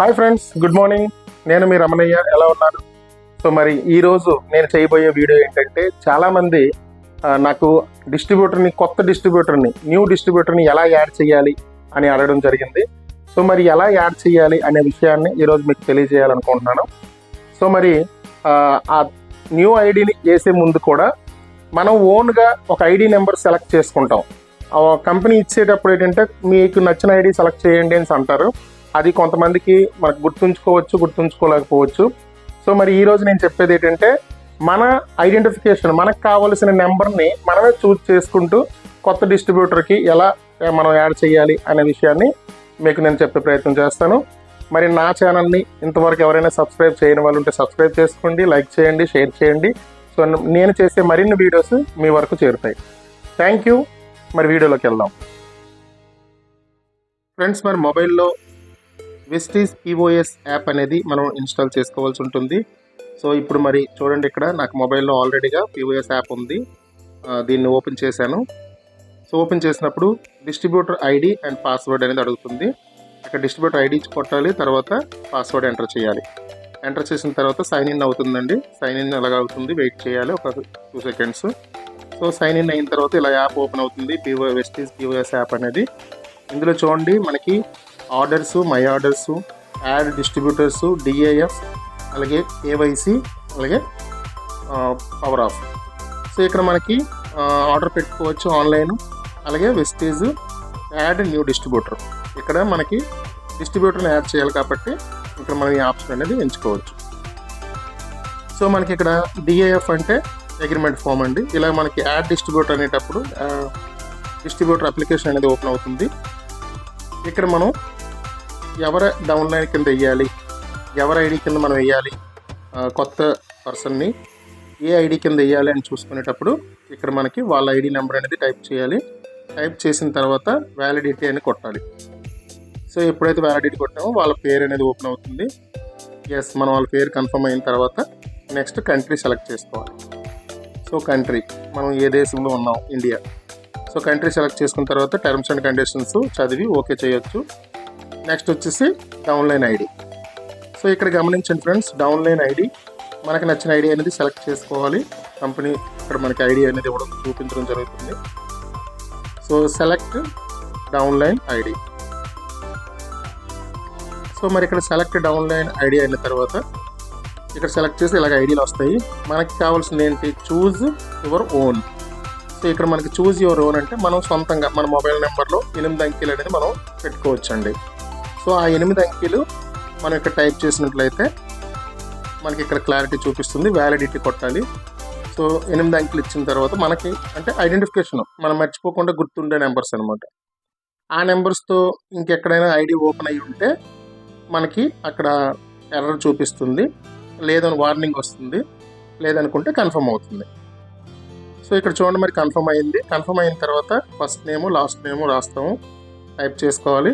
Hi friends good morning. నేను మీ రమణయ్య ఎలా ఉన్నారు? సో మరి ఈరోజు నేను చేయబోయే వీడియో ఏంటంటే చాలామంది నాకు డిస్ట్రిబ్యూటర్ని కొత్త డిస్ట్రిబ్యూటర్ని న్యూ డిస్ట్రిబ్యూటర్ని ఎలా యాడ్ చేయాలి అని అడగడం జరిగింది. సో మరి ఎలా యాడ్ చేయాలి అనే విషయాన్ని ఈరోజు మీకు తెలియజేయాలనుకుంటున్నాను. సో మరి ఆ, న్యూ ఐడిని చేసే ముందు కూడా మనం ఓన్గా ఒక ఐడి నెంబర్ సెలెక్ట్ చేసుకుంటాం. ఆ కంపెనీ ఇచ్చేటప్పుడు ఏంటంటే మీకు నచ్చిన ఐడి సెలెక్ట్ చేయండి అని అంటారు. అది కొంతమందికి మనకు గుర్తుంచుకోవచ్చు గుర్తుంచుకోలేకపోవచ్చు. సో మరి ఈరోజు నేను చెప్పేది ఏంటంటే మన ఐడెంటిఫికేషన్ మనకు కావలసిన నెంబర్ని మనమే చూజ్ చేసుకుంటూ కొత్త డిస్ట్రిబ్యూటర్కి ఎలా మనం యాడ్ చేయాలి అనే విషయాన్ని మీకు నేను చెప్పే ప్రయత్నం చేస్తాను. మరి నా ఛానల్ని ఇంతవరకు ఎవరైనా సబ్స్క్రైబ్ చేయని వాళ్ళు ఉంటే సబ్స్క్రైబ్ చేసుకోండి లైక్ చేయండి షేర్ చేయండి. సో నేను చేసే మరిన్ని వీడియోస్ మీ వరకు చేరుతాయి. Thank you. మరి వీడియోలోకి వెళ్దాం. ఫ్రెండ్స్ మరి మొబైల్లో వెస్టీస్ పిఓఎస్ యాప్ అనేది మనం ఇన్స్టాల్ చేసుకోవాల్సి ఉంటుంది. సో ఇప్పుడు మరి చూడండి ఇక్కడ నాకు మొబైల్లో ఆల్రెడీగా పిఓఎస్ యాప్ ఉంది. దీన్ని ఓపెన్ చేశాను. సో ఓపెన్ చేసినప్పుడు డిస్ట్రిబ్యూటర్ ఐడి అండ్ పాస్వర్డ్ అనేది అడుగుతుంది. ఇక్కడ డిస్ట్రిబ్యూటర్ ఐడి కొట్టాలి తర్వాత పాస్వర్డ్ ఎంటర్ చేయాలి. ఎంటర్ చేసిన తర్వాత సైన్ ఇన్ అవుతుందండి. సైన్ ఇన్ ఎలాగ అవుతుంది వెయిట్ చేయాలి ఒక two seconds. So sign in అయిన తర్వాత ఇలా యాప్ ఓపెన్ అవుతుంది పిఓ వెస్టీస్ పిఓఎస్ యాప్ అనేది. ఇందులో చూడండి మనకి orders my orders add distributors DAF అలాగే కేవైసీ అలాగే పవర్ ఆఫ్. సో ఇక్కడ మనకి ఆర్డర్ పెట్టుకోవచ్చు ఆన్లైన్ అలాగే వెస్టేజ్ యాడ్ న్యూ డిస్ట్రిబ్యూటర్. ఇక్కడ మనకి డిస్ట్రిబ్యూటర్ని యాడ్ చేయాలి కాబట్టి ఇక్కడ మనం ఈ ఆప్షన్ అనేది ఎంచుకోవచ్చు. సో మనకి ఇక్కడ డిఏఎఫ్ అంటే అగ్రిమెంట్ ఫామ్ అండి. ఇలా మనకి యాడ్ డిస్ట్రిబ్యూటర్ అనేటప్పుడు డిస్ట్రిబ్యూటర్ అప్లికేషన్ అనేది ఓపెన్ అవుతుంది. ఇక్కడ మనం ఎవరి డౌన్లైన్ కింద వెయ్యాలి ఎవరి ఐడి కింద మనం వెయ్యాలి కొత్త పర్సన్ని ఏ ఐడి కింద వెయ్యాలి అని చూసుకునేటప్పుడు ఇక్కడ మనకి వాళ్ళ ఐడి నెంబర్ అనేది టైప్ చేయాలి. టైప్ చేసిన తర్వాత వ్యాలిడిటీ అని కొట్టాలి. సో ఎప్పుడైతే వ్యాలిడిటీ కొట్టామో వాళ్ళ పేరు అనేది ఓపెన్ అవుతుంది. ఎస్ మనం వాళ్ళ పేరు కన్ఫర్మ్ అయిన తర్వాత నెక్స్ట్ కంట్రీ సెలెక్ట్ చేసుకోవాలి. సో కంట్రీ మనం ఏ దేశంలో ఉన్నాం? ఇండియా సో కంట్రీ సెలెక్ట్ చేసుకున్న తర్వాత టర్మ్స్ అండ్ కండిషన్స్ చదివి ఓకే చేయొచ్చు. నెక్స్ట్ వచ్చేసి డౌన్లైన్ ఐడి సో ఇక్కడ గమనించండి ఫ్రెండ్స్ డౌన్లైన్ ఐడి మనకు నచ్చిన ఐడి అనేది సెలెక్ట్ చేసుకోవాలి. కంపెనీ ఇక్కడ మనకి ఐడి అనేది ఇవ్వడం చూపించడం జరుగుతుంది. So select downline ID so మరి ఇక్కడ సెలెక్ట్ డౌన్లైన్ ఐడి అయిన తర్వాత ఇక్కడ సెలెక్ట్ చేసి ఇలాగ ఐడియాలు వస్తాయి. మనకి కావాల్సింది ఏంటి? చూజ్ యువర్ ఓన్ సో ఇక్కడ మనకి చూజ్ యువర్ ఓన్ అంటే మనం సొంతంగా మన మొబైల్ నెంబర్లో ఎనిమిది అంకెలు అనేది మనం పెట్టుకోవచ్చండి. సో ఆ ఎనిమిది అంకెలు మనం ఇక్కడ టైప్ చేసినట్లయితే మనకి ఇక్కడ క్లారిటీ చూపిస్తుంది వ్యాలిడిటీ కొట్టాలి. సో ఎనిమిది అంకెలు ఇచ్చిన తర్వాత మనకి అంటే ఐడెంటిఫికేషన్ మనం మర్చిపోకుండా గుర్తుండే నెంబర్స్ అనమాట ఆ నెంబర్స్తో ఇంకెక్కడైనా ఐడి ఓపెన్ అయ్యి ఉంటే మనకి అక్కడ ఎర్రర్ చూపిస్తుంది. లేదని వార్నింగ్ వస్తుంది. లేదనుకుంటే కన్ఫర్మ్ అవుతుంది. సో ఇక్కడ చూడండి మరి కన్ఫర్మ్ అయింది. కన్ఫర్మ్ అయిన తర్వాత ఫస్ట్ నేము లాస్ట్ నేము రాస్తాము. టైప్ చేసుకోవాలి.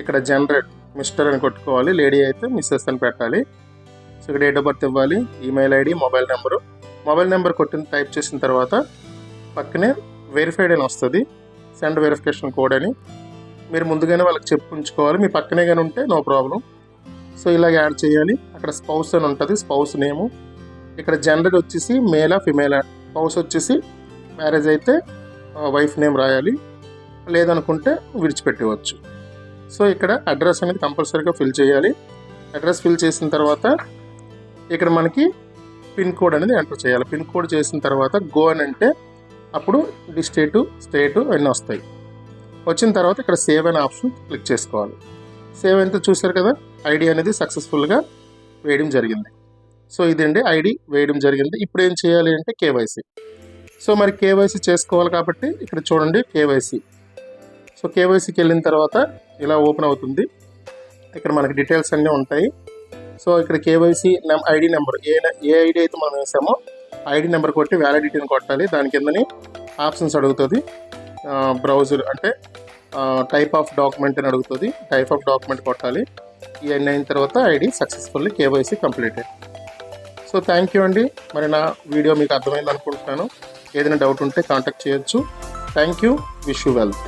ఇక్కడ జనరేట్ మిస్టర్ అని కొట్టుకోవాలి. లేడీ అయితే మిస్సెస్ అని పెట్టాలి. సో ఇక్కడ డేట్ ఆఫ్ బర్త్ ఇవ్వాలి. Email ID mobile number mobile number కొట్టిన టైప్ చేసిన తర్వాత పక్కనే వెరిఫైడ్ అని వస్తుంది. సెండ్ వెరిఫికేషన్ కోడ్ అని. మీరు ముందుగానే వాళ్ళకి చెప్పు ఉంచుకోవాలి. మీ పక్కనే కానీ ఉంటే నో ప్రాబ్లం సో ఇలా యాడ్ చేయాలి. అక్కడ స్పౌస్ అని ఉంటుంది. స్పౌస్ నేము ఇక్కడ జెండర్ వచ్చేసి మేలా ఫిమేలా స్పౌస్ వచ్చేసి మ్యారేజ్ అయితే వైఫ్ నేమ్ రాయాలి. లేదనుకుంటే విడిచిపెట్టవచ్చు సో ఇక్కడ అడ్రస్ అనేది కంపల్సరీగా ఫిల్ చేయాలి. అడ్రస్ ఫిల్ చేసిన తర్వాత ఇక్కడ మనకి పిన్ కోడ్ అనేది ఎంటర్ చేయాలి. పిన్ కోడ్ చేసిన తర్వాత గో అని అంటే అప్పుడు డిస్టేటు స్టేటు అన్నీ వస్తాయి. వచ్చిన తర్వాత ఇక్కడ సేవ్ అనే ఆప్షన్ క్లిక్ చేసుకోవాలి. సేవ్ అయితే చూసారు కదా? ఐడి అనేది సక్సెస్ఫుల్గా వేయడం జరిగింది. సో ఇదండి ఐడి వేయడం జరిగింది. ఇప్పుడు ఏం చేయాలి అంటే కేవైసీ. సో మరి కేవైసీ చేసుకోవాలి కాబట్టి ఇక్కడ చూడండి కేవైసీ. సో కేవైసీకి వెళ్ళిన తర్వాత ఇలా ఓపెన్ అవుతుంది. ఇక్కడ మనకి డీటెయిల్స్ అన్నీ ఉంటాయి. సో ఇక్కడ కేవైసీ ఐడి నెంబర్ ఏ ఏ ఐడి అయితే మనం వేసామో ఐడి నెంబర్ కొట్టి వ్యాలిడిటీని కొట్టాలి. దాని కిందని ఆప్షన్స్ అడుగుతుంది. బ్రౌజర్ అంటే టైప్ ఆఫ్ డాక్యుమెంట్ అని అడుగుతుంది. టైప్ ఆఫ్ డాక్యుమెంట్ కొట్టాలి. ఇవన్నీ అయిన తర్వాత ID successfully KYC completed. So thank you అండి. మరి నా వీడియో మీకు అర్థమైంది అనుకుంటున్నాను. ఏదైనా డౌట్ ఉంటే కాంటాక్ట్ చేయొచ్చు. Thank you. Wish you wealth